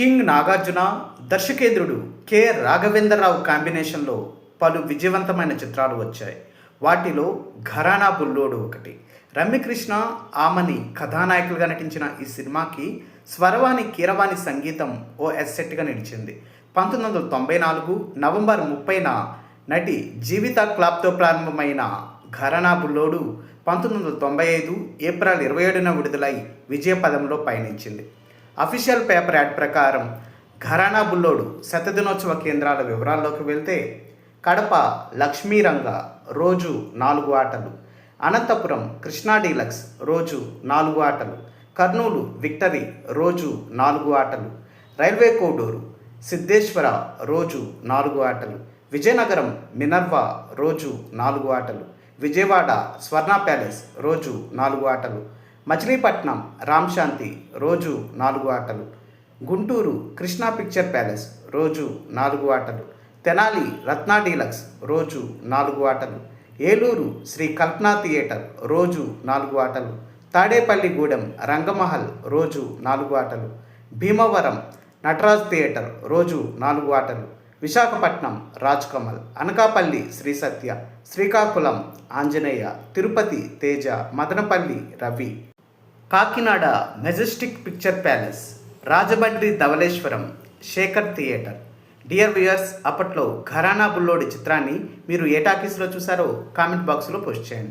King Nagarjuna దర్శకేంద్రుడు K. Raghavendra Rao కాంబినేషన్లో పలు విజయవంతమైన చిత్రాలు వచ్చాయి. వాటిలో ఘరానా బుల్లోడు ఒకటి రమ్యకృష్ణ ఆమని కథానాయకులుగా నటించిన ఈ సినిమాకి స్వరవాణి కీరవాణి సంగీతం ఓ ఎస్సెట్గా నిలిచింది. పంతొమ్మిది వందల తొంభై నాలుగు నవంబర్ ముప్పైన నటి జీవిత క్లాప్తో ప్రారంభమైన ఘరానా బుల్లోడు పంతొమ్మిది వందల తొంభై ఐదు ఏప్రిల్ ఇరవై ఏడున విడుదలై విజయపదంలో పయనించింది. అఫీషియల్ పేపర్ యాడ్ ప్రకారం ఘరానా బుల్లోడు శతదినోత్సవ కేంద్రాల వివరాల్లోకి వెళ్తే కడప లక్ష్మీరంగ రోజు నాలుగు ఆటలు అనంతపురం కృష్ణా డీలక్స్ రోజు నాలుగు ఆటలు కర్నూలు విక్టరీ రోజు నాలుగు ఆటలు రైల్వే కోడూరు సిద్ధేశ్వర రోజు నాలుగు ఆటలు విజయనగరం మినర్వా రోజు నాలుగు ఆటలు విజయవాడ స్వర్ణ ప్యాలెస్ రోజు నాలుగు ఆటలు మచిలీపట్నం రామ్శాంతి రోజు నాలుగు ఆటలు. గుంటూరు కృష్ణా పిక్చర్ ప్యాలెస్ రోజు నాలుగు ఆటలు. తెనాలి రత్నా డీలక్స్ రోజు నాలుగు ఆటలు. ఏలూరు శ్రీ కల్పనా థియేటర్ రోజు నాలుగు ఆటలు. తాడేపల్లిగూడెం రంగమహల్ రోజు నాలుగు ఆటలు. భీమవరం నటరాజ్ థియేటర్ రోజు నాలుగు ఆటలు. Visakhapatnam Raj Kamal Anakapalli Sri Satya Srikakulam Anjaneya Tirupati Teja Madanapalli Ravi. Kakinada majestic picture palace Rajahmundry Dowleswaram Sekhar theatre. Dear viewers అప్పట్లో ఘరానా బుల్లోడి చిత్రాన్ని మీరు ఏ టాకీస్లో చూసారో కామెంట్ బాక్స్లో పోస్ట్ చేయండి.